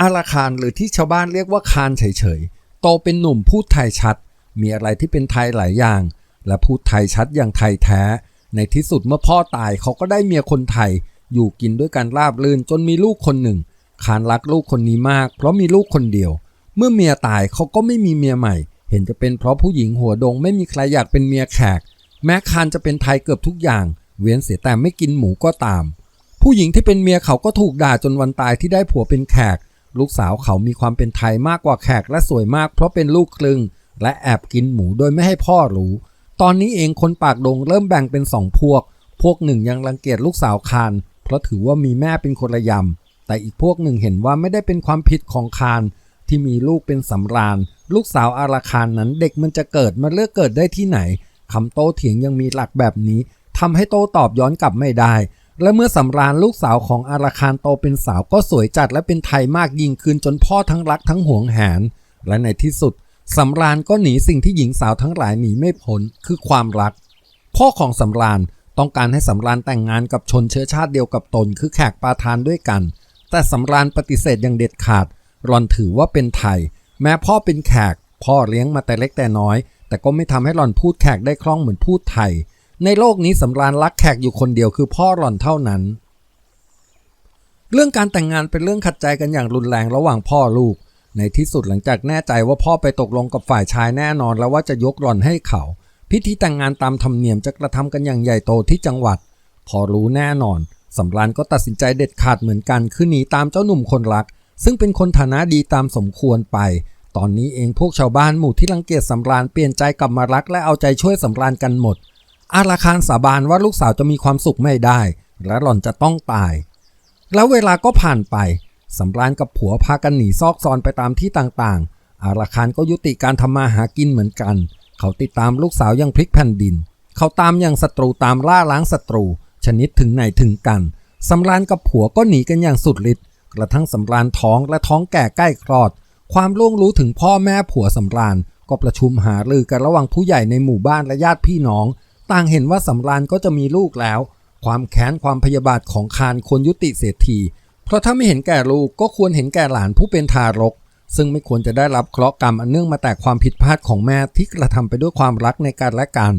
อาราคารหรือที่ชาวบ้านเรียกว่าคานเฉยๆ โตเป็นหนุ่มพูดไทยชัด มีอะไรที่เป็นไทยหลายอย่าง และพูดไทยชัดอย่างไทยแท้ ในที่สุดเมื่อพ่อตายเขาก็ได้เมียคนไทย อยู่กินด้วยกันราบรื่นจนมีลูกคนหนึ่ง คานรักลูกคนนี้มาก เพราะมีลูกคนเดียว เมื่อเมียตายเขาก็ไม่มีเมียใหม่ เห็นจะเป็นเพราะผู้หญิงหัวดงไม่มีใครอยากเป็นเมียแขก แม้คานจะเป็นไทยเกือบทุกอย่าง เว้นเสียแต่ไม่กินหมูก็ตาม ผู้หญิงที่เป็นเมียเขาก็ถูกด่าจนวันตายที่ได้ผัวเป็นแขก ลูกสาวเขามีความเป็นไทยมากกว่าแขกและสวยมาก เพราะเป็นลูกครึ่งและแอบกินหมูโดยไม่ให้พ่อรู้ ตอนนี้เองคนปากดงเริ่มแบ่งเป็นสองพวก พวกหนึ่งยังรังเกียจลูกสาวคานเพราะถือว่ามีแม่เป็นคนละยำแต่อีกพวกหนึ่งเห็นว่าไม่ได้เป็นความผิดของคานที่มีลูกเป็นสำราญ ลูกสาวอาราคานนั้นเด็กมันจะเกิดมาเลือกเกิดได้ที่ไหนคำโต้เถียงยังมีหลักแบบนี้ทำให้โต้ตอบย้อนกลับไม่ได้ และเมื่อสำราญลูกสาวของอาราคานโตเป็นสาวก็สวยจัดและเป็นไทยมากยิ่งขึ้นจนพ่อทั้งรักทั้งหวงแหน และในที่สุดสำราญก็หนีสิ่งที่หญิงสาวทั้งหลายหนีไม่พ้นคือความรัก พ่อของสำราญต้องการให้สำราญแต่งงานกับชนเชื้อชาติเดียวกับตน คือแขกปาทานด้วยกัน แต่สำราญปฏิเสธอย่างเด็ดขาดรอนถือว่าเป็นไทย แม้พ่อเป็นแขก พ่อเลี้ยงมาแต่เล็กแต่น้อย แต่ก็ไม่ทำให้หล่อนพูดแขกได้คล่องเหมือนพูดไทย ในโลกนี้สำราญรักแขกอยู่คนเดียวคือพ่อหล่อนเท่านั้น เรื่องการแต่งงานเป็นเรื่องขัดใจกันอย่างรุนแรงระหว่างพ่อลูก ในที่สุดหลังจากแน่ใจว่าพ่อไปตกลงกับฝ่ายชายแน่นอนแล้วว่าจะยกหล่อนให้เขา พิธีแต่งงานตามธรรมเนียมจะกระทำกันอย่างใหญ่โตที่จังหวัด พอรู้แน่นอนสำรานก็ตัดสินใจเด็ดขาดเหมือนกันคือหนีตามเจ้าหนุ่มคนรัก ซึ่งเป็นคนฐานะดีตามสมควรไป ตอนนี้เองพวกชาวบ้านหมู่ที่รังเกียจสำรานเปลี่ยนใจกลับมารักและเอาใจช่วยสำรานกันหมด อาราคารสาบานว่าลูกสาวจะมีความสุขไม่ได้ และหล่อนจะต้องตาย แล้วเวลาก็ผ่านไปสำรานกับผัวพากันหนีซอกซอนไปตามที่ต่างๆ อาราคารก็ยุติการทำมาหากินเหมือนกัน เขาติดตามลูกสาวยังพลิกแผ่นดิน เขาตามอย่างศัตรูตามล่าล้างศัตรู ชนิดถึงไหนถึงกันสำรานกับผัวก็หนีกันอย่างสุดฤทธิ์กระทั่งสำรานท้องและท้องแก่ใกล้คลอด ความล่วงรู้ถึงพ่อแม่ผัวสำรานก็ประชุมหารือกันระหว่างผู้ใหญ่ในหมู่บ้านและญาติพี่น้อง ต่างเห็นว่าสำรานก็จะมีลูกแล้ว ความแค้นความพยาบาทของคานควรยุติเสียทีเพราะถ้าไม่เห็นแก่ลูกก็ควรเห็นแก่หลานผู้เป็นทารก ซึ่งไม่ควรจะได้รับเคราะห์กรรมอันเนื่องมาแต่ความผิดพลาดของแม่ที่กระทำไปด้วยความรักในการและกัน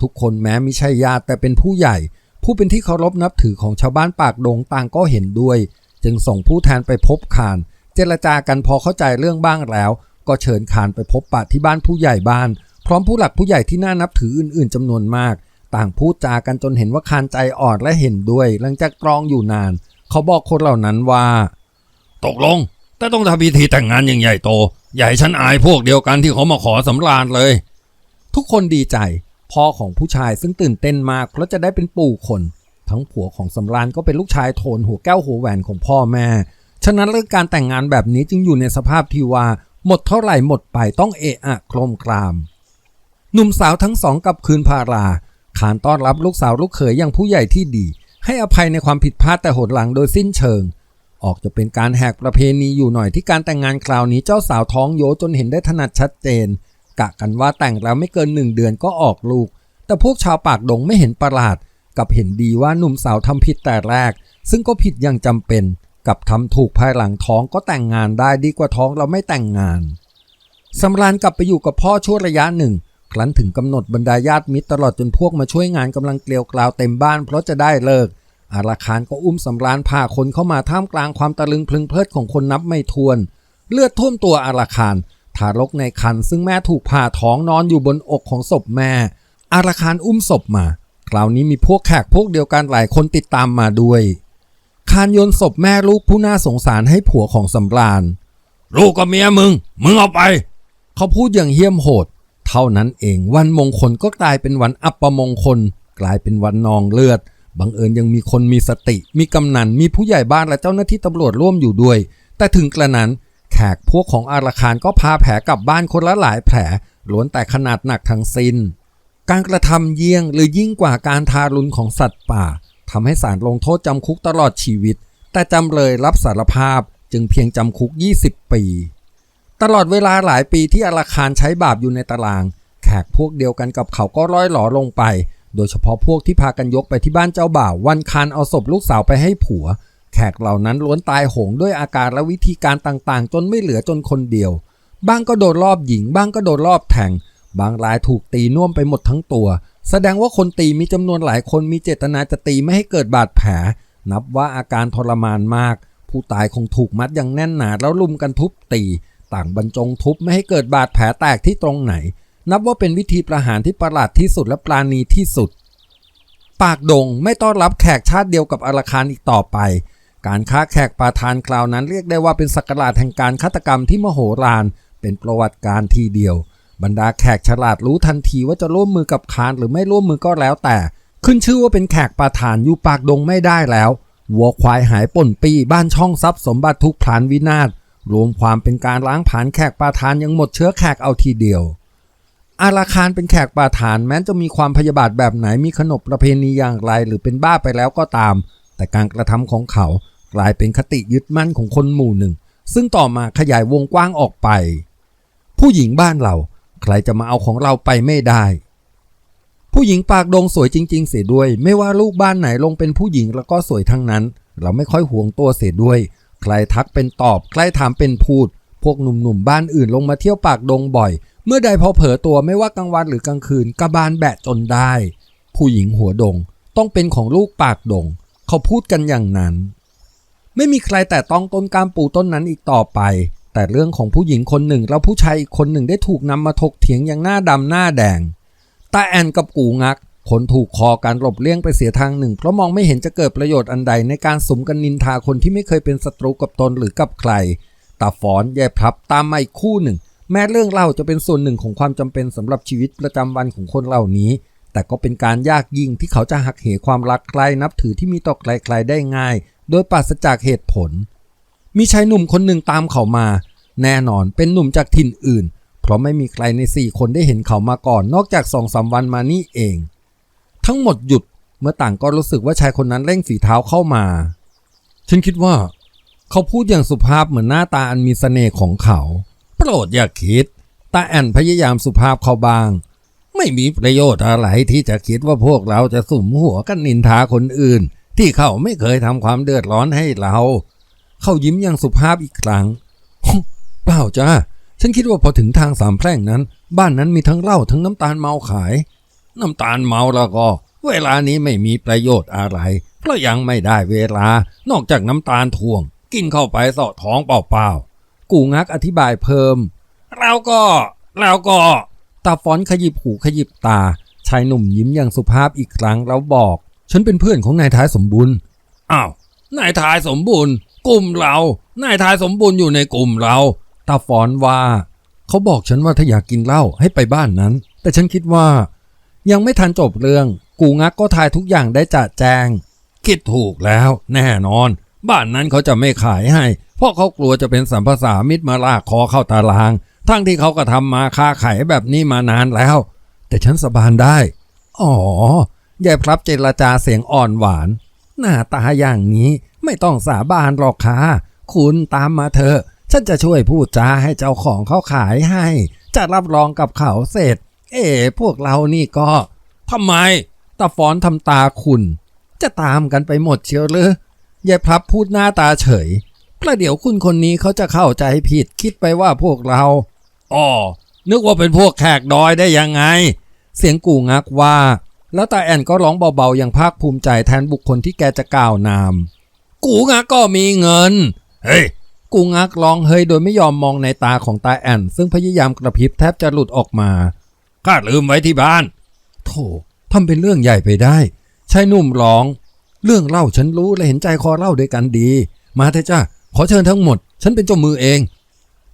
ทุกคนแม้มิใช่ญาติแต่เป็นผู้ใหญ่ ผู้เป็นที่เคารพนับถือของชาวบ้านปากดงต่างก็เห็นด้วย จึงส่งผู้แทนไปพบคาน เจรจากันพอเข้าใจเรื่องบ้างแล้ว ก็เชิญคานไปพบปะที่บ้านผู้ใหญ่บ้าน พร้อมผู้หลักผู้ใหญ่ที่น่านับถืออื่นๆจำนวนมาก ต่างพูดจากันจนเห็นว่าคานใจอ่อนและเห็นด้วย หลังจากตรองอยู่นาน เขาบอกคนเหล่านั้นว่า ตกลง แต่ต้องทำพิธีแต่งงานอย่างใหญ่โตอย่าให้ฉันอายพวกเดียวกันที่เขามาขอสำราญเลย ทุกคนดีใจ พ่อของผู้ชายซึ่งตื่นเต้นมาก เพราะจะได้เป็นปู่คน ทั้งผัวของสำรานก็เป็นลูกชายโทนหัวแก้วหัวแหวนของพ่อแม่ ฉะนั้นเรื่องการแต่งงานแบบนี้จึงอยู่ในสภาพที่ว่า หมดเท่าไหร่หมดไปต้องเอะอะโครมคราม หนุ่มสาวทั้งสองกลับคืนพารา ขานต้อนรับลูกสาวลูกเขยอย่างผู้ใหญ่ที่ดี ให้อภัยในความผิดพลาดแต่หดหลังโดยสิ้นเชิง ออกจะเป็นการแหกประเพณีอยู่หน่อยที่การแต่งงานคราวนี้เจ้าสาวท้องโยจนเห็นได้ถนัดชัดเจน กะกันว่าแต่งแล้วไม่เกินหนึ่งเดือนก็ออกลูก แต่พวกชาวปากดงไม่เห็นประหลาด กับเห็นดีว่าหนุ่มสาวทำผิดแต่แรก ซึ่งก็ผิดอย่างจำเป็น กับทำถูกภายหลังท้องก็แต่งงานได้ดีกว่าท้องเราไม่แต่งงานสำรานกลับไปอยู่กับพ่อช่วงระยะหนึ่ง ครั้นถึงกำหนดบรรดาญาติมิตรตลอดจนพวกมาช่วยงานกำลังเกลียวกล่าวเต็มบ้านเพราะจะได้เลิก อาราคารก็อุ้มสำรานพาคนเข้ามาท่ามกลางความตะลึงพลึงเพลิดของคนนับไม่ถ้วน เลือดท่วมตัวอาราคารทารกในครรภ์ซึ่งแม่ถูกผ่าท้องนอนอยู่บนอกของศพแม่ อาราคารอุ้มศพมา คราวนี้มีพวกแขกพวกเดียวกันหลายคนติดตามมาด้วย คานโยนศพแม่ลูกผู้น่าสงสารให้ผัวของสำราน ลูกกับเมียมึง มึงเอาไป เขาพูดอย่างเหี้ยมโหด เท่านั้นเองวันมงคลก็กลายเป็นวันอัปมงคล กลายเป็นวันนองเลือดบังเอิญยังมีคนมีสติ มีกำนัน มีผู้ใหญ่บ้านและเจ้าหน้าที่ตำรวจร่วมอยู่ด้วย แต่ถึงกระนั้น แขกพวกของอาราคารก็พาแผลกลับบ้านคนละหลายแผลล้วนแต่ขนาดหนักทั้งสิ้น การกระทำเยี่ยงหรือยิ่งกว่าการทารุณของสัตว์ป่าทำให้ศาลลงโทษจำคุกตลอดชีวิต แต่จำเลยรับสารภาพจึงเพียงจำคุก 20 ปี ตลอดเวลาหลายปีที่อาราคารใช้บาปอยู่ในตาราง แขกพวกเดียวกันกับเขาก็ร้อยหลอลงไป โดยเฉพาะพวกที่พากันยกไปที่บ้านเจ้าบ่าววันคานเอาศพลูกสาวไปให้ผัว แขกเหล่านั้นล้วนตายโหงด้วยอาการและวิธีการต่างๆ จนไม่เหลือจนคนเดียว บ้างก็โดนรอบหญิง บ้างก็โดนรอบแทง บางรายถูกตีน่วมไปหมดทั้งตัว แสดงว่าคนตีมีจำนวนหลายคนมีเจตนาจะตีไม่ให้เกิดบาดแผล นับว่าอาการทรมานมาก ผู้ตายคงถูกมัดอย่างแน่นหนาแล้วลุมกันทุบตี ต่างบรรจงทุบไม่ให้เกิดบาดแผลแตกที่ตรงไหน นับว่าเป็นวิธีประหารที่ประหลาดที่สุดและปราณีที่สุด ปากดงไม่ต้อนรับแขกชาติเดียวกับอาราคารอีกต่อไป การฆ่าแขกปาทานคราวนั้นเรียกได้ว่าเป็นสักราชแห่งการฆาตกรรมที่มโหฬารเป็นประวัติการทีเดียว บรรดาแขกฉลาดรู้ทันทีว่าจะร่วมมือกับคารหรือไม่ร่วมมือก็แล้วแต่ ขึ้นชื่อว่าเป็นแขกปาทานอยู่ปากดงไม่ได้แล้ววัวควายหายป่นปีบ้านช่องทรัพย์สมบัติทุกพลานวินาศ รวมความเป็นการล้างผาญแขกปาทานยังหมดเชื้อแขกเอาทีเดียว อาราคารเป็นแขกปาฐานแม้จะมีความพยาบาทแบบไหนมีขนบประเพณีอย่างไรหรือเป็นบ้าไปแล้วก็ตาม แต่การกระทำของเขากลายเป็นคติยึดมั่นของคนหมู่หนึ่ง ซึ่งต่อมาขยายวงกว้างออกไป ผู้หญิงบ้านเรา ใครจะมาเอาของเราไปไม่ได้ ผู้หญิงปากดงสวยจริง ๆ เสียด้วย ไม่ว่าลูกบ้านไหนลงเป็นผู้หญิงแล้วก็สวยทั้งนั้น เราไม่ค่อยห่วงตัวเสียด้วย ใครทักเป็นตอบ ใครถามเป็นพูด พวกหนุ่มๆบ้านอื่นลงมาเที่ยวปากดงบ่อย เมื่อใดพอเผลอตัวไม่ว่ากลางวันหรือกลางคืนกระบาลแบะจนได้ ผู้หญิงหัวดงต้องเป็นของลูกปากดง เขาพูดกันอย่างนั้น ไม่มีใครแต่ต้องต้นกามปูต้นนั้นอีกต่อไป แต่เรื่องของผู้หญิงคนหนึ่งแล้วผู้ชายอีกคนหนึ่งได้ถูกนำมาถกเถียงอย่างหน้าดำหน้าแดงตาแอนกับกูงัก คนถูกคอการหลบเลี่ยงไปเสียทางหนึ่ง เพราะมองไม่เห็นจะเกิดประโยชน์อันใดในการสมกันนินทาคนที่ไม่เคยเป็นศัตรูกับตนหรือกับใครตาฝอนแย่พลับตามมาอีกคู่หนึ่ง แม้เรื่องเล่าจะเป็นส่วนหนึ่งของความจำเป็นสำหรับชีวิตประจำวันของคนเหล่านี้ แต่ก็เป็นการยากยิ่งที่เขาจะหักเหความรักใครนับถือที่มีต่อใครๆได้ง่าย โดยปราศจากเหตุผล มีชายหนุ่มคนหนึ่งตามเขามา แน่นอนเป็นหนุ่มจากถิ่นอื่น เพราะไม่มีใครในสี่คนได้เห็นเขามาก่อน นอกจากสองสามวันมานี่เอง ทั้งหมดหยุดเมื่อต่างก็รู้สึกว่าชายคนนั้นเร่งฝีเท้าเข้ามา ฉันคิดว่า เขาพูดอย่างสุภาพเหมือนหน้าตาอันมีเสน่ห์ของเขา โปรดอย่าคิด ตาแอนพยายามสุภาพเขาบาง ไม่มีประโยชน์อะไรที่จะคิดว่าพวกเราจะสุ่มหัวกันนินทาคนอื่น ที่เขาไม่เคยทำความเดือดร้อนให้เรา เขายิ้มอย่างสุภาพอีกครั้งเปล่าจ้าฉันคิดว่าพอถึงทางสามแพร่งนั้น บ้านนั้นมีทั้งเหล้าทั้งน้ำตาลเมาขาย น้ำตาลเมาแล้วก็ เวลานี้ไม่มีประโยชน์อะไร เพราะยังไม่ได้เวลา นอกจากน้ำตาลทวง กินเข้าไปเสาะท้องเปล่าๆ กูงักอธิบายเพิ่มแล้วก็แล้วก็ตาฟอนขยิบหูขยิบตา ชายหนุ่มยิ้มอย่างสุภาพอีกครั้งแล้วบอก ฉันเป็นเพื่อนของนายท้ายสมบูรณ์ อ้าว นายท้ายสมบูรณ์ กลุ่มเรา นายท้ายสมบูรณ์อยู่ในกลุ่มเราตาฟอนว่า เขาบอกฉันว่าถ้าอยากกินเหล้าให้ไปบ้านนั้น แต่ฉันคิดว่า ยังไม่ทันจบเรื่อง กูงักก็ทายทุกอย่างได้จะแจง คิดถูกแล้วแน่นอน บ้านนั้นเขาจะไม่ขายให้ เพราะเขากลัวจะเป็นสัมภาษามิตรมาลากคอเข้าตาราง ทั้งที่เขาก็ทำมาค้าขายแบบนี้มานานแล้ว แต่ฉันสบานได้ อ๋อยายพลับเจรจาเสียงอ่อนหวาน หน้าตาอย่างนี้ไม่ต้องสาบานหรอกค่ะคุณตามมาเถอะ ฉันจะช่วยพูดจาให้เจ้าของเขาขายให้ จะรับรองกับเขาเสร็จ เอ๋พวกเรานี่ก็ทำไมตาฟอนทำตาคุณ จะตามกันไปหมดเชียวเลยยายพลับพูดหน้าตาเฉยประเดี๋ยวคุณคนนี้เขาจะเข้าใจผิดคิดไปว่าพวกเราอ๋อนึกว่าเป็นพวกแขกดอยได้ยังไง เสียงกูงักว่า แล้วตาแอนก็ร้องเบาๆ อย่างภาคภูมิใจแทนบุคคลที่แกจะกล่าวนาม กูงักก็มีเงิน เฮ้ย กูงักร้องเฮ้ยโดยไม่ยอมมองในตาของตาแอน ซึ่งพยายามกระพริบแทบจะหลุดออกมา ข้าลืมไว้ที่บ้าน โธ่ทำเป็นเรื่องใหญ่ไปได้ชายหนุ่มร้อง เรื่องเล่าฉันรู้และเห็นใจคอเล่าด้วยกันดี มาเถอะจ้าขอเชิญทั้งหมด ฉันเป็นเจ้ามือเอง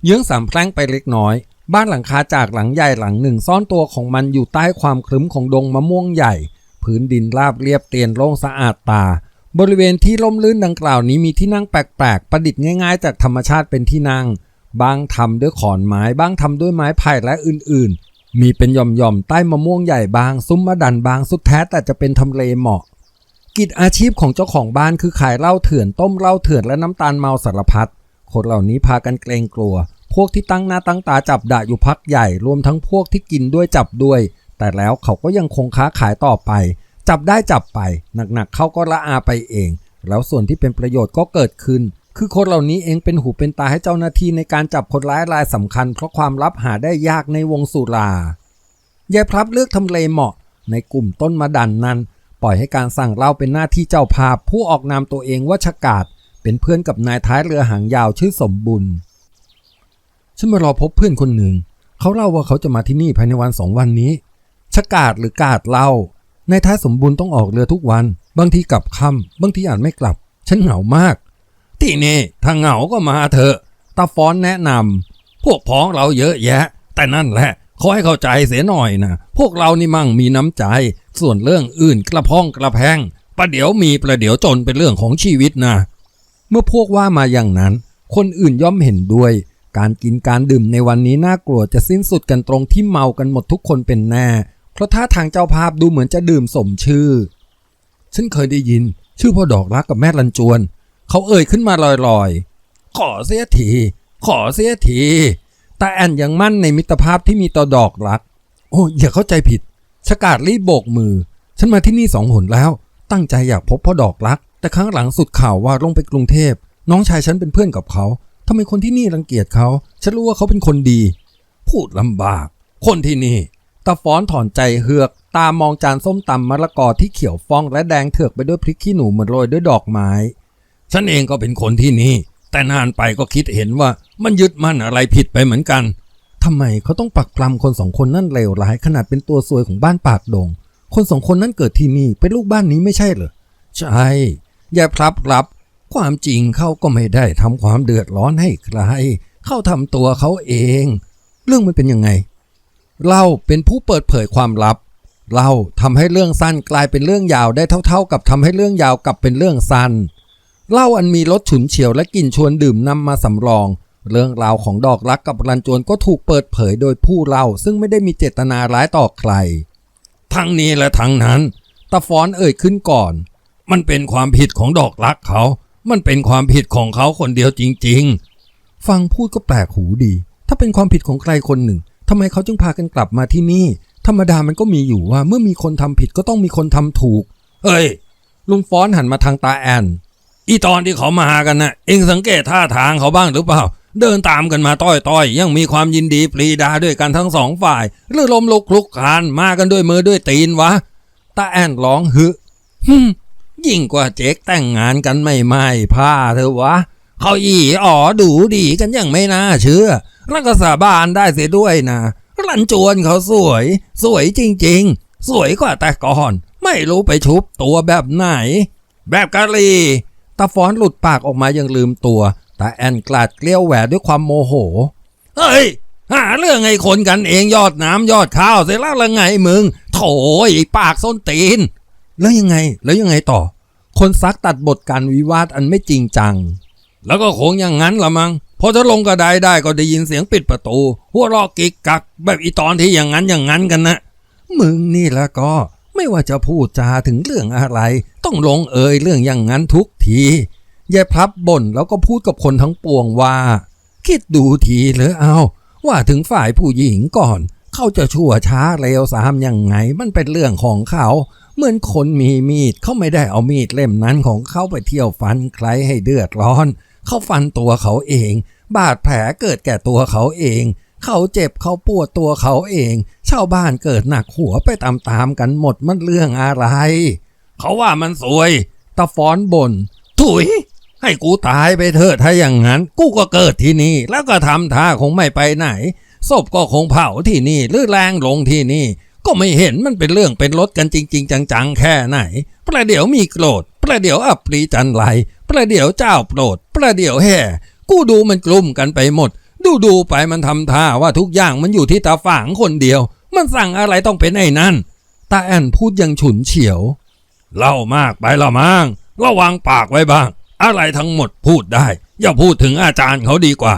เยื้องสามแพร่งไปเล็กน้อย บ้านหลังคาจากหลังใหญ่หลังหนึ่งซ่อนตัวของมันอยู่ใต้ความครึ้มของดงมะม่วงใหญ่ พื้นดินราบเรียบเตียนโล่งสะอาดตา บริเวณที่ร่มรื่นดังกล่าวนี้มีที่นั่งแปลกๆ ประดิษฐ์ง่ายๆ จากธรรมชาติเป็นที่นั่ง บางทำด้วยขอนไม้ บางทำด้วยไม้ไผ่และอื่นๆ มีเป็นหย่อมๆใต้มะม่วงใหญ่บาง ซุ้มมะดันบางสุดแท้แต่จะเป็นทำเลเหมาะ กิจอาชีพของเจ้าของบ้านคือขายเหล้าเถื่อนต้มเหล้าเถื่อนและน้ำตาลเมาสารพัดคนเหล่านี้พากันเกรงกลัว พวกที่ตั้งหน้าตั้งตาจับด่าอยู่พักใหญ่ รวมทั้งพวกที่กินด้วยจับด้วย แต่แล้วเขาก็ยังคงค้าขายต่อไป จับได้จับไป หนักๆเขาก็ละอาไปเอง แล้วส่วนที่เป็นประโยชน์ก็เกิดขึ้น คือคนเหล่านี้เองเป็นหูเป็นตาให้เจ้าหน้าที่ในการจับคนร้ายรายสำคัญ เพราะความลับหาได้ยากในวงสุรายายพลับเลือกทำเลเหมาะ ในกลุ่มต้นมะดันนั้น ปล่อยให้การสั่งเล่าเป็นหน้าที่เจ้าภาพผู้ออกนามตัวเองว่าชกาดเป็นเพื่อนกับนายท้ายเรือหางยาวชื่อสมบุญฉันมารอพบเพื่อนคนหนึ่ง เขาเล่าว่าเขาจะมาที่นี่ภายในวันสองวันนี้ชกาดหรือกาดเล่านายท้ายสมบูรณ์ต้องออกเรือทุกวัน บางทีกลับค่ำบางทีอาจไม่กลับ ฉันเหงามาก ที่นี่ถ้าเหงาก็มาเถอะตาฟ้อนแนะนพวกพ้องเราเยอะแยะ แต่นั่นแหละขอให้เข้าใจเสียหน่อยนะพวกเรานี่มั่งมีน้ำใจ ส่วนเรื่องอื่นกระพ้องกระแพงประเดี๋ยวมีประเดี๋ยวจนเป็นเรื่องของชีวิตนะเมื่อพวกว่ามาอย่างนั้น คนอื่นย่อมเห็นด้วย การกินการดื่มในวันนี้น่ากลัวจะสิ้นสุดกันตรงที่เมากันหมดทุกคนเป็นแน่เพราะท่าทางเจ้าภาพดูเหมือนจะดื่มสมชื่อ ฉันเคยได้ยิน ชื่อพ่อดอกรักกับแม่ลันจวน เขาเอ่ยขึ้นมาลอยๆ ขอเสียทีขอเสียทีแต่แอนยังมั่นในมิตรภาพที่มีต่อดอกรัก โอ้อย่าเข้าใจผิดชกาดรีบโบกมือ ฉันมาที่นี่สองหนแล้ว ตั้งใจอยากพบพ่อดอกรัก แต่ครั้งหลังสุดข่าวว่าลงไปกรุงเทพ น้องชายฉันเป็นเพื่อนกับเขาทำไมคนที่นี่รังเกียจเขา ฉันรู้ว่าเขาเป็นคนดี พูดลำบาก คนที่นี่ตาฟ้อนถอนใจเฮือก ตามองจานส้มตำมะละกอที่เขียวฟองและแดงเถือกไปด้วยพริกขี้หนูเหมือนโรยด้วยดอกไม้ ฉันเองก็เป็นคนที่นี่ แต่นานไปก็คิดเห็นว่ามันยึดมั่นอะไรผิดไปเหมือนกันทำไมเขาต้องปักปลำคนสองคนนั่นเลวร้ายขนาดเป็นตัวซวยของบ้านปากดง คนสองคนนั้นเกิดที่นี่เป็นลูกบ้านนี้ไม่ใช่เหรอใช่อย่าพลับรับ ความจริงเขาก็ไม่ได้ทำความเดือดร้อนให้ใครเขาทำตัวเขาเอง เรื่องมันเป็นยังไงเล่าเป็นผู้เปิดเผยความลับเล่าทำให้เรื่องสั้นกลายเป็นเรื่องยาวได้เท่า ๆ กับทำให้เรื่องยาวกลับเป็นเรื่องสั้น เล่าอันมีรสฉุนเฉียวและกลิ่นชวนดื่มนำมาสำรอง เรื่องราวของดอกรักกับรันจวนก็ถูกเปิดเผยโดยผู้เล่าซึ่งไม่ได้มีเจตนาร้ายต่อใคร ทั้งนี้และทั้งนั้นตาฟ้อนเอ่ยขึ้นก่อน มันเป็นความผิดของดอกรักเขา มันเป็นความผิดของเขาคนเดียวจริง ๆ ฟังพูดก็แปลกหูดี ถ้าเป็นความผิดของใครคนหนึ่งทำไมเขาจึงพากันกลับมาที่นี่ ธรรมดามันก็มีอยู่ว่าเมื่อมีคนทำผิดก็ต้องมีคนทำถูก เอ้ยลุงฟ้อนหันมาทางตาแอน อีตอนที่เขามาหากันนะ่ะ เองสังเกตท่าทางเขาบ้างหรือเปล่า เดินตามกันมาต้อยๆยังมีความยินดีปรีดาด้วยกันทั้งสองฝ่าย หรือลมลุกคลุกคานมากันด้วยมือด้วยตีนวะตาแอนร้องฮึฮึยิ่งกว่าเจ๊กแต่งงานกันไม่ไม่ผ้าเธอวะ เขาอีอ๋อดูดีกันยังไม่น่าเชื่อแล้วก็สาบานได้เสียด้วยนะรันจวนเขาสวย สวยจริง ๆ สวยกว่าแต่ก่อน ไม่รู้ไปชุบตัวแบบไหน แบบกะลี ตาฟ้อนหลุดปากออกมายังลืมตัว แตาแอนกลาดเกลี้ยวแหวด้วยความโมโห เฮ้ย หาเรื่องไอ้คนกันเองยอดน้ำยอดข้าวเสร็จแล้วละไงมึง โถไอ้ปากส้นตีน แล้วยังไง แล้วยังไงต่อ คนซักตัดบทการวิวาทอันไม่จริงจัง แล้วก็คงอย่างนั้นละมัง้งพอจะลงกระไดได้ก็ได้ยินเสียงปิดประตู หัวเรอกิกกักแบบอีตอนที่อย่างนั้นอย่างนั้นกันนะ มึงนี่แล้วก็ ไม่ว่าจะพูดจาถึงเรื่องอะไร ต้องลงเอยเรื่องอย่างนั้นทุกทียายพลับบ่นแล้วก็พูดกับคนทั้งปวงว่า คิดดูทีเหรือเอา ว่าถึงฝ่ายผู้หญิงก่อน เขาจะชั่วช้าเร็วสามยังไง มันเป็นเรื่องของเขา เหมือนคนมีมีดเขาไม่ได้เอามีดเล่มนั้นของเขาไปเที่ยวฟันใครให้เดือดร้อน เขาฟันตัวเขาเอง บาดแผลเกิดแก่ตัวเขาเอง เขาเจ็บเขาปวดตัวเขาเอง ชาวบ้านเกิดหนักหัวไปตามๆกันหมดมันเรื่องอะไร เขาว่ามันสวยตาฟ้อนบน่นถุย ให้กูตายไปเถอะถ้าอย่างนั้น กูก็เกิดที่นี่ แล้วก็ทำท่าคงไม่ไปไหน ศพก็คงเผาที่นี่ หรือแรงลงที่นี่ ก็ไม่เห็นมันเป็นเรื่องเป็นรถกันจริง ๆ จังๆ แค่ไหน ประเดี๋ยวมีโกรธ ประเดี๋ยวอับปรีจันไรประเดี๋ยวเจ้าโปรด ประเดี๋ยวแห่กูดูมันกลุ่มกันไปหมด ดูดูๆไปมันทำท่าว่าทุกอย่างมันอยู่ที่ตาฝางคนเดียว มันสั่งอะไรต้องเป็นไอ้นั่นตาแอนพูดยังฉุนเฉียว เล่ามากไปละมั้งระวังปากไว้บ้าง อะไรทั้งหมดพูดได้ อย่าพูดถึงอาจารย์เขาดีกว่า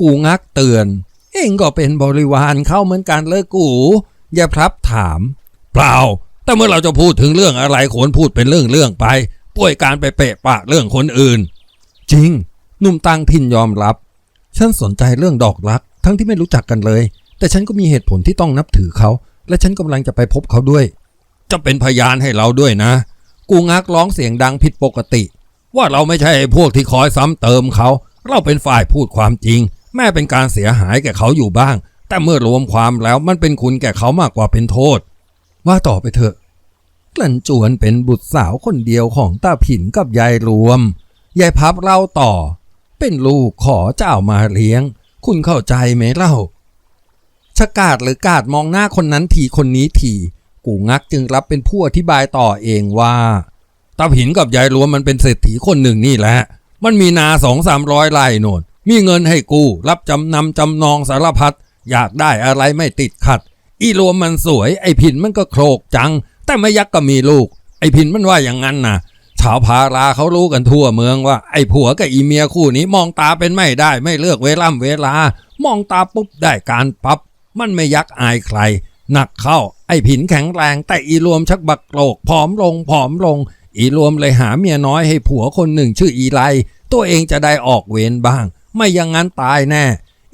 กูงักเตือน เองก็เป็นบริวารเข้าเหมือนกันเลยกู อย่าพลับถาม เปล่า แต่เมื่อเราจะพูดถึงเรื่องอะไรควรพูดเป็นเรื่องเรื่องๆไปป่วยการไปเปะปากเรื่องคนอื่น จริงหนุ่มตังทินยอมรับ ฉันสนใจเรื่องดอกรัก ทั้งที่ไม่รู้จักกันเลย แต่ฉันก็มีเหตุผลที่ต้องนับถือเขา และฉันกำลังจะไปพบเขาด้วย จะเป็นพยานให้เราด้วยนะ กูงักร้องเสียงดังผิดปกติ ว่าเราไม่ใช่พวกที่คอยซ้ำเติมเขา เราเป็นฝ่ายพูดความจริง แม่เป็นการเสียหายแก่เขาอยู่บ้าง แต่เมื่อรวมความแล้วมันเป็นคุณแก่เขามากกว่าเป็นโทษ ว่าต่อไปเถอะกลั่นจวนเป็นบุตรสาวคนเดียวของตาผินกับยายรวมยายพับเล่าต่อ เป็นลูกขอเจ้ามาเลี้ยง คุณเข้าใจไหมเล่าชะกาดหรือกาดมองหน้าคนนั้นทีคนนี้ทีกูงักจึงรับเป็นผู้อธิบายต่อเองว่าตาผินกับยายรวมมันเป็นเศรษฐีคนหนึ่งนี่แหละ มันมีนาสองสามร้อยไร่โน่นมีเงินให้กู้รับจำนำจำนองสารพัดอยากได้อะไรไม่ติดขัด อีรวมมันสวยไอ้ผินมันก็โครกจัง แต่ไม่ยักก็มีลูก ไอ้ผินมันว่าอย่างนั้นนะ ชาวพาราเขารู้กันทั่วเมืองว่า ไอ้ผัวกับอีเมียคู่นี้มองตาเป็นไม่ได้ไม่เลือกเวล่ำเวลา มองตาปุ๊บได้การปับ๊บมันไม่ยักอายใคร หนักเข้า ไอ้ผินแข็งแรง แต่อีรวมชักบักโกรกผอมลงผอมลง อีรวมเลยหาเมียน้อยให้ผัวคนหนึ่งชื่ออีไลตัวเองจะได้ออกเวรบ้าง ไม่อย่างนั้นตายแน่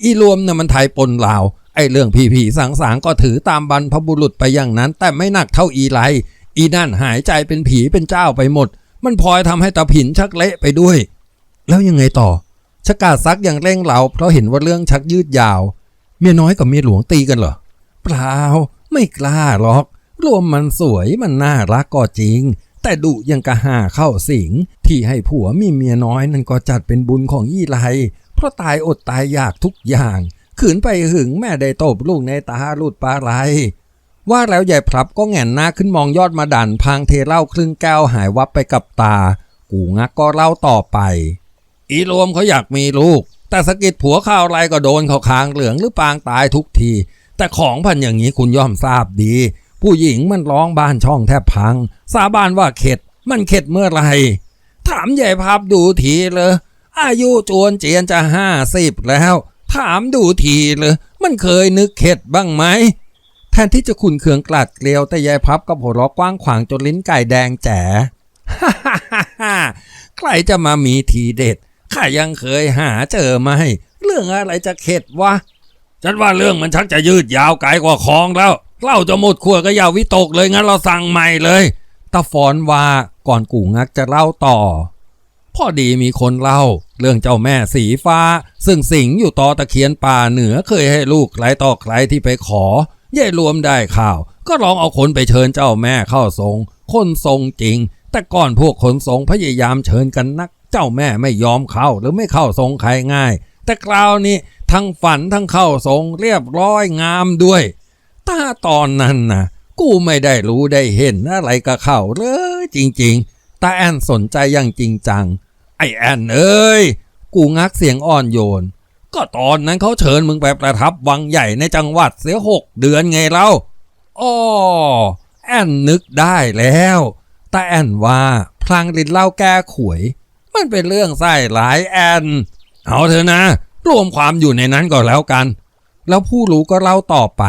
อีรวมเนี่ยมันไทยปนลาวไอ้เรื่องผีผีสางสางๆก็ถือตามบรรพบุรุษไปอย่างนั้น แต่ไม่หนักเท่าอีไลอีนั่นหายใจเป็นผีเป็นเจ้าไปหมด มันพลอยทำให้ตาผินชักเละไปด้วย แล้วยังไงต่อชะกาดซักอย่างเร่งเราเพราะเห็นว่าเรื่องชักยืดยาว เมียน้อยกับเมียหลวงตีกันเหรอ เปล่า ไม่กล้าหรอก รวมมันสวยมันน่ารักก็จริง แต่ดุยังกะหาเข้าสิง ที่ให้ผัวมีเมียน้อยนั่นก็จัดเป็นบุญของยี่ไลเพราะตายอดตายอยากทุกอย่าง ขืนไปหึงแม่ได้ตบลูกในตาหลูดปลาไหล ว่าแล้วยายพลับก็แหงนหน้าขึ้นมองยอดมาดัน พางเทเหล้าครึ่งแก้วหายวับไปกับตา กูงักก็เล่าต่อไป อีรวมเขาอยากมีลูก แต่สกิดผัวข้าวไรก็โดนเขาคางเหลืองหรือปางตายทุกที แต่ของพันอย่างนี้คุณย่อมทราบดี ผู้หญิงมันร้องบ้านช่องแทบพัง สาบานว่าเข็ด มันเข็ดเมื่อไรถามใหญ่ภาพดูทีเลยอายุจวนเจียนจะห้าสิบแล้ว ถามดูทีเลยมันเคยนึกเข็ดบ้างไหม แทนที่จะขุนเคืองกลัดเกลียวแต่ยายพับกับหัวเราะกว้างขวางจนลิ้นไก่แดงแจ๋ฮ่าฮ่าฮ่าใครจะมามีทีเด็ดข้ายังเคยหาเจอมาให้เรื่องอะไรจะเข็ดวะฉันว่าเรื่องมันชักจะยืดยาวไกลกว่าคองแล้วเล่าจะหมดขวดก็อยาวิตกเลยงั้นเราสั่งใหม่เลยตาฟอนว่าก่อนกูงักจะเล่าต่อพอดีมีคนเล่า เรื่องเจ้าแม่สีฟ้า ซึ่งสิงอยู่ต่อตะเคียนป่าเหนือเคยให้ลูกใครต่อใครที่ไปขอ ยายรวมได้ข่าว ก็ลองเอาคนไปเชิญเจ้าแม่เข้าทรง คนทรงจริง แต่ก่อนพวกคนทรงพยายามเชิญกันนัก เจ้าแม่ไม่ยอมเข้าหรือไม่เข้าทรงใครง่าย แต่คราวนี้ทั้งฝันทั้งเข้าทรงเรียบร้อยงามด้วยตาตอนนั้นนะกูไม่ได้รู้ได้เห็นอะไรกับเขาเลยจริงๆตาแอนสนใจอย่างจริงจัง ไอแอนเอ้ย กูงักเสียงอ่อนโยน ก็ตอนนั้นเขาเชิญมึงไปประทับวังใหญ่ในจังหวัดเสียหกเดือนไงเล่าอ้อแอนนึกได้แล้ว แตาแอนว่าพลางลิ้นเล่าแก้ขวย มันเป็นเรื่องไส้หลายแอน เอาเถอะนะ รวมความอยู่ในนั้นก็แล้วกัน แล้วผู้รู้ก็เล่าต่อไป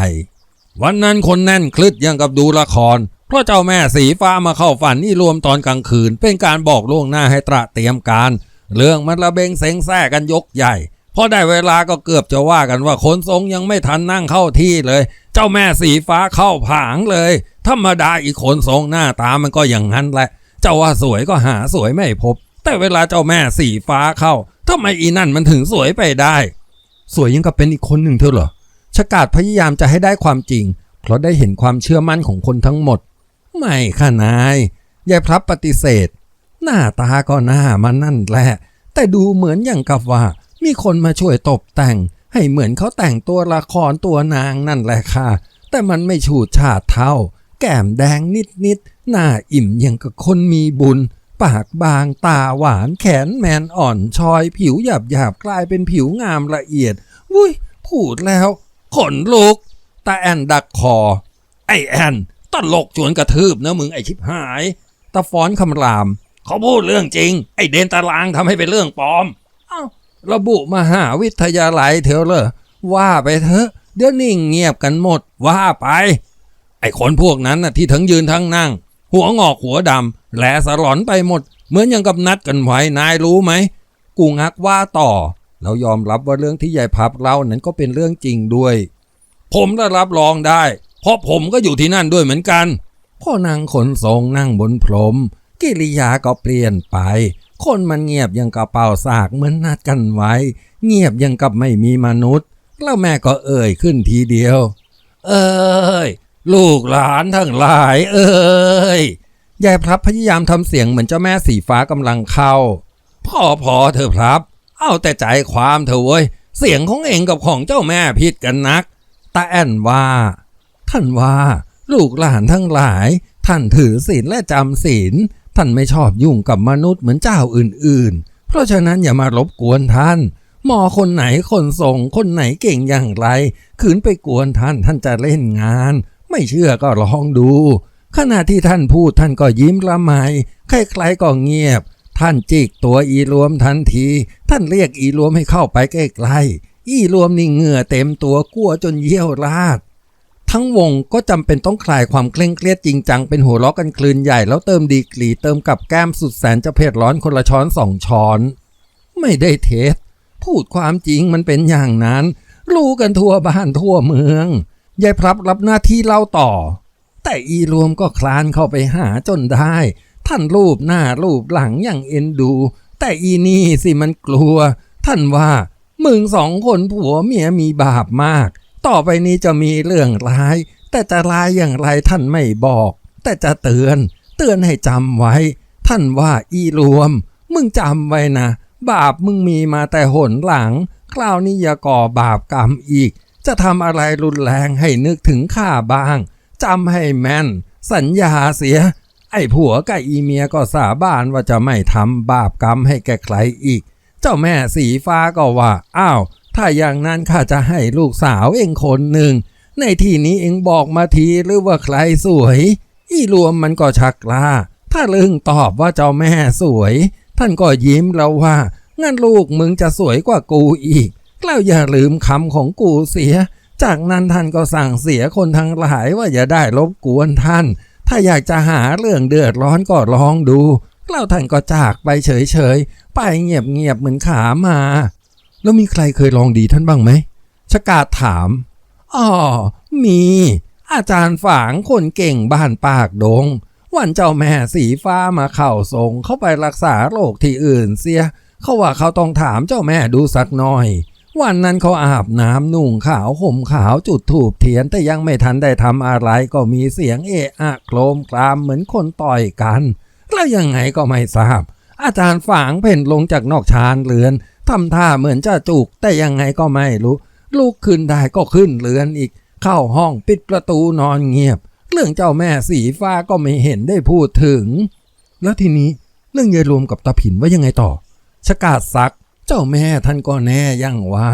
วันนั้นคนแน่นคลึดยังกับดูละคร เพราะเจ้าแม่สีฟ้ามาเข้าฝันนี่รวมตอนกลางคืน เป็นการบอกล่วงหน้าให้ตระเตรียมการ เรื่องมันระเบงเซ็งแซ่กันยกใหญ่ พอได้เวลาก็เกือบจะว่ากันว่าคนทรงยังไม่ทันนั่งเข้าที่เลย เจ้าแม่สีฟ้าเข้าผางเลย ธรรมดาอีกคนทรงหน้าตามันก็อย่างนั้นแหละ เจ้าว่าสวยก็หาสวยไม่พบ แต่เวลาเจ้าแม่สีฟ้าเข้าทำไมอีนั่นมันถึงสวยไปได้ สวยยังกับเป็นอีกคนหนึ่งเธอเหรอชกาดพยายามจะให้ได้ความจริง เพราะได้เห็นความเชื่อมั่นของคนทั้งหมด ไม่ค่ะนายยายพรับปฏิเสธ หน้าตาก็หน้ามันนั่นแหละ แต่ดูเหมือนอย่างกับว่า มีคนมาช่วยตกแต่ง ให้เหมือนเขาแต่งตัวละครตัวนางนั่นแหละค่ะ แต่มันไม่ฉูดฉาดเท่า แก้มแดงนิดนิดๆหน้าอิ่มอย่างกับคนมีบุญ ปากบางตาหวานแขนแมนอ่อนชอย ผิวหยาบหยาบกลายเป็นผิวงามละเอียดวุ้ยพูดแล้วขนลุกตาแอนดักคอ ไอแอนตลกชวนกระทืบนะมึงไอชิบหายตาฟ้อนคำราม เขาพูดเรื่องจริง ไอเดนตารางทำให้เป็นเรื่องปลอม ระบุมหาวิทยาลัยเถอะเลยว่าไปเถอะ เดี๋ยวนิ่งเงียบกันหมด ว่าไป ไอคนพวกนั้นน่ะที่ทั้งยืนทั้งนั่ง หัวงอกหัวดำแหลสลอนไปหมด เหมือนยังกับนัดกันไว้นายรู้ไหมกูงักว่าต่อแล้วยอมรับว่าเรื่องที่ยายพับเล่านั้นก็เป็นเรื่องจริงด้วย ผมได้รับรองได้ เพราะผมก็อยู่ที่นั่นด้วยเหมือนกันพ่อนางขนทรงนั่งบนพรม กิริยาก็เปลี่ยนไป คนมันเงียบยังกระเป๋าสากเหมือนนัดกันไว้ เงียบยังกับไม่มีมนุษย์ แล้วแม่ก็เอ่ยขึ้นทีเดียว เอ้ยลูกหลานทั้งหลาย เอ้ยยายพรับพยายามทำเสียงเหมือนเจ้าแม่สีฟ้ากำลังเข้า พ่อพอเถอะครับ เอาแต่ใจความเถอเว้ย เสียงของเองกับของเจ้าแม่ผิดกันนักตาแอนว่า ท่านว่า ลูกหลานทั้งหลาย ท่านถือศีลและจำศีล ท่านไม่ชอบยุ่งกับมนุษย์เหมือนเจ้าอื่นๆ เพราะฉะนั้นอย่ามารบกวนท่าน หมอคนไหนคนส่งคนไหนเก่งอย่างไร ขืนไปกวนท่านท่านจะเล่นงาน ไม่เชื่อก็ลองดู ขณะที่ท่านพูดท่านก็ยิ้มละไมใครๆก็เงียบ ท่านจิกตัวอีรวมทันที ท่านเรียกอีรวมให้เข้าไปใกล้ๆอีรวมนี่เหงื่อเต็มตัวกลัวจนเยี่ยวราด ทั้งวงก็จำเป็นต้องคลายความเคร่งเครียดจริงจังเป็นหัวเราะกันคลืนใหญ่แล้วเติมดีกรีเติมกับแก้มสุดแสนจะเผ็ดร้อนคนละช้อนสองช้อน ไม่ได้เทสพูดความจริงมันเป็นอย่างนั้น รู้กันทั่วบ้านทั่วเมืองยายพรับรับหน้าที่เล่าต่อ แต่อีรวมก็คลานเข้าไปหาจนได้ ท่านรูปหน้ารูปหลังอย่างเอ็นดู แต่อีนี่สิมันกลัว ท่านว่ามึงสองคนผัวเมียมีบาปมาก ต่อไปนี้จะมีเรื่องร้าย แต่จะร้ายอย่างไรท่านไม่บอก แต่จะเตือน เตือนให้จำไว้ ท่านว่าอีรวม มึงจำไว้นะ บาปมึงมีมาแต่หนหลัง คราวนี้อย่าก่อบาปกรรมอีก จะทำอะไรรุนแรงให้นึกถึงข้าบ้างจำให้แม่น สัญญาเสีย ไอ้ผัวกับอีเมียก็สาบานว่าจะไม่ทำบาปกรรมให้แก่ใครอีก เจ้าแม่สีฟ้าก็ว่า อ้าว ถ้าอย่างนั้นข้าจะให้ลูกสาวเองคนหนึ่ง ในที่นี้เองบอกมาทีหรือว่าใครสวย อีรวมมันก็ชักลาถ้าลึงตอบว่าเจ้าแม่สวย ท่านก็ยิ้มแล้วว่า งั้นลูกมึงจะสวยกว่ากูอีกแล้วอย่าลืมคำของกูเสีย จากนั้นท่านก็สั่งเสียคนทั้งหลายว่าอย่าได้รบกวนท่าน ถ้าอยากจะหาเรื่องเดือดร้อนก็ลองดูแล้วท่านก็จากไปเฉยๆ ไปเงียบๆเหมือนขามา แล้วมีใครเคยลองดีท่านบ้างไหมชกาดถามอ๋อมี อาจารย์ฝางคนเก่งบ้านปากดง วันเจ้าแม่สีฟ้ามาเข้าทรงเข้าไปรักษาโรคที่อื่นเสีย เขาว่าเขาต้องถามเจ้าแม่ดูสักหน่อย วันนั้นเขาอาบน้ำนุ่งขาวห่มขาวจุดถูบเทียนแต่ยังไม่ทันได้ทำอะไรก็มีเสียงเอะอะโครมครามเหมือนคนต่อยกัน แล้วยังไงก็ไม่ทราบอาจารย์ฝางเพ่นลงจากนอกชานเรือน ทำท่าเหมือนจะจุกแต่ยังไงก็ไม่รู้ ลูกขึ้นได้ก็ขึ้นเรือนอีก เข้าห้องปิดประตูนอนเงียบ เรื่องเจ้าแม่สีฟ้าก็ไม่เห็นได้พูดถึง แล้วทีนี้เรื่องยายรวมกับตาผินว่ายังไงต่อ ชกาดซัก เจ้าแม่ท่านก็แน่ยังว่า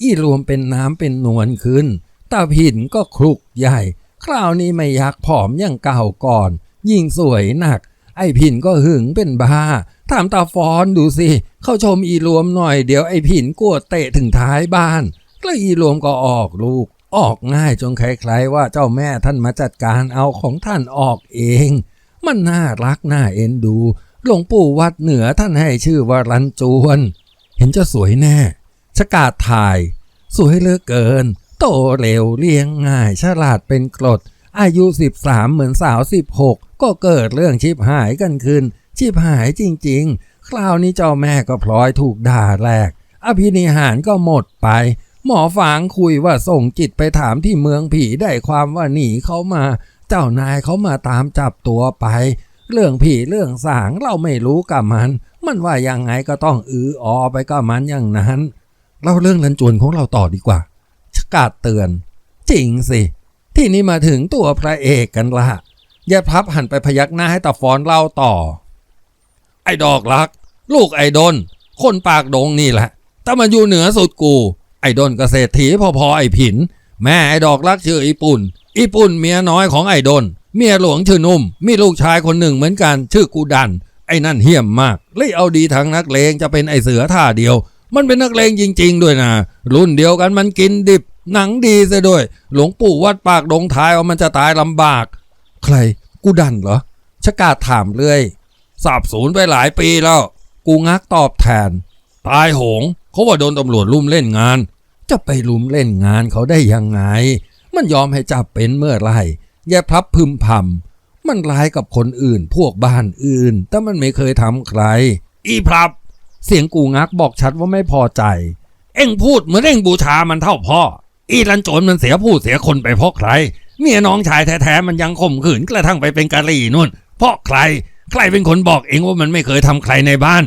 อีรวมเป็นน้ำเป็นนวลขึ้นตาผินก็คลุกใหญ่ คราวนี้ไม่อยากผอมอย่างเก่าก่อน ยิ่งสวยหนัก ไอ้ผินก็หึงเป็นบ้า ถามตาฟอนดูสิ เข้าชมอีรวมหน่อยเดี๋ยวไอ้ผินกลัวเตะถึงท้ายบ้านแล้วอีรวมก็ออกลูก ออกง่ายจนคล้ายๆว่าเจ้าแม่ท่านมาจัดการเอาของท่านออกเอง มันน่ารักน่าเอ็นดู หลวงปู่วัดเหนือท่านให้ชื่อว่ารันจวน เห็นจะสวยแน่ชกาดถ่าย สวยเหลือเกิน โตเร็วเลี้ยงง่าย ฉลาดเป็นกรดอายุ 13 เหมือนสาว 16 ก็เกิดเรื่องชิบหายกันขึ้น ชิบหายจริงๆ คราวนี้เจ้าแม่ก็พลอยถูกด่าแรก อภินิหารก็หมดไป หมอฝางคุยว่าส่งจิตไปถามที่เมืองผีได้ความว่าหนีเขามา เจ้านายเขามาตามจับตัวไป เรื่องผีเรื่องสางเราไม่รู้กับมัน มันว่ายังไงก็ต้องอือออไปกับมันอย่างนั้น เล่าเรื่องลันจวนของเราต่อดีกว่าชกาดเตือน จริงสิ ที่นี่มาถึงตัวพระเอกกันละยาพับหันไปพยักหน้าให้ตาฟอนเล่าต่อ อ้ดอกรัก ลูกไอ้ดน คนปากดงนี่แหละแต่มันอยู่เหนือสุดกู ไอ้ดนเกษตรถีพอๆไอ้ผิน แม่ไอ้ดอกรักชื่ออีปุ่น อีปุ่นเมียน้อยของไอ้ดน เมียหลวงชื่อนุ่ม มีลูกชายคนหนึ่งเหมือนกันชื่อกูดัน ไอ้นั่นเหี้ยมมาก เลยเอาดีทางนักเลงจะเป็นไอ้เสือท่าเดียว มันเป็นนักเลงจริง ๆ ด้วยนะ รุ่นเดียวกันมันกินดิบ หนังดีซะด้วย หลวงปู่วัดปากดงทายว่ามันจะตายลำบาก ใคร กูดันเหรอชะกาดถามเรื่อย สาบสูญไปหลายปีแล้ว กูงักตอบแทน ตายโหง เขาว่าโดนตำรวจลุ่มเล่นงาน จะไปลุมเล่นงานเขาได้ยังไง มันยอมให้จับเป็นเมื่อไหร่แย่พลับพึมพำมันร้ายกับคนอื่นพวกบ้านอื่น แต่มันไม่เคยทำใคร อีพรับ เสียงกูงักบอกชัดว่าไม่พอใจ เอ็งพูดเหมือนเอ็งบูชามันเท่าพ่อ อีรันโจรมันเสียผู้เสียคนไปเพราะใครเมียน้องชายแท้ๆมันยังข่มขืนกระทั่งไปเป็นกะหรี่นู่น เพราะใคร ใครเป็นคนบอกเองว่ามันไม่เคยทำใครในบ้าน